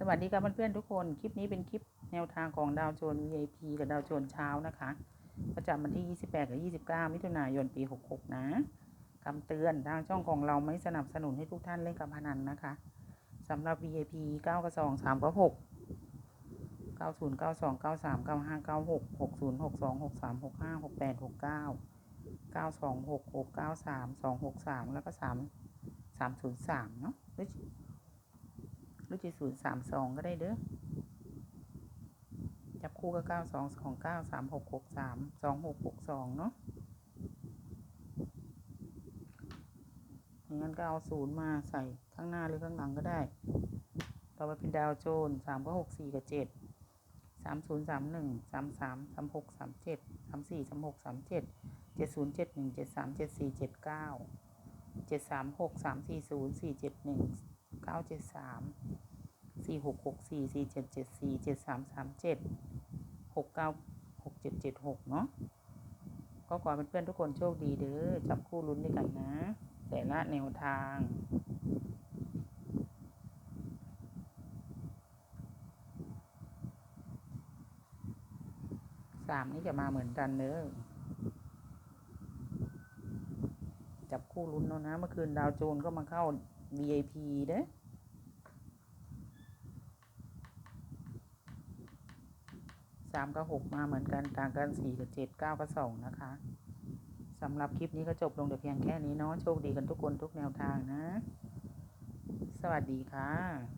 สวัสดีครับเพื่อนๆทุกคน คลิปนี้เป็นคลิปแนวทางของดาวโจน VIP กับดาวโจนเช้านะคะ ประจำวันที่ 28 กับ 29 มิถุนายนปี 66 นะคำเตือนทางช่องของเราไม่สนับสนุนให้ทุกท่านเล่นการพนันนะคะสำหรับ VIP 9กับ2 3กับ6 90 92 93 95 96 60 62 63 65 68 69 926 693 263 แล้วก็3 303 เนาะ หรือจะศูนย์สามสองก็ได้เด้อ จับคู่ก็เก้าสองสองเก้าสามหกหกสามสองหกหกสองเนาะอย่างนั้นก็เอาศูนย์มาใส่ข้างหน้าหรือข้างหลังก็ได้ ต่อไปเป็นดาวโจนสามก็หกสี่กับเจ็ดสามศูนย์สามหนึ่งสามสามสามหกสามเจ็ดสามสี่สามหกสามเจ็ดเจ็ดศูนย์เจ็ดหนึ่งเจ็ดสามเจ็ดสี่เจ็ดเก้าเจ็ดสามหกสามสี่ศูนย์สี่เจ็ดหนึ่ง เก้าเจ็ดสามสี่หกหกสี่สี่เจ็ดเจ็ดสี่เจ็ดสามสามเจ็ดหกเก้าหกเจ็ดเจ็ดหกเนาะก็ขอเป็นเพื่อนๆทุกคนโชคดีเด้อจับคู่ลุ้นด้วยกันนะ แต่ละแนวทางสามนี่จะมาเหมือนกันเด้อ จับคู่ลุ้นเนาะนะ เมื่อคืนดาวโจนก็มาเข้า VIP เด้สามกับหกมาเหมือนกันต่างกันสี่กับเจ็ดเก้ากับสองนะคะสำหรับคลิปนี้ก็จบลงแต่เพียงแค่นี้เนาะโชคดีกันทุกคนทุกแนวทางนะ สวัสดีค่ะ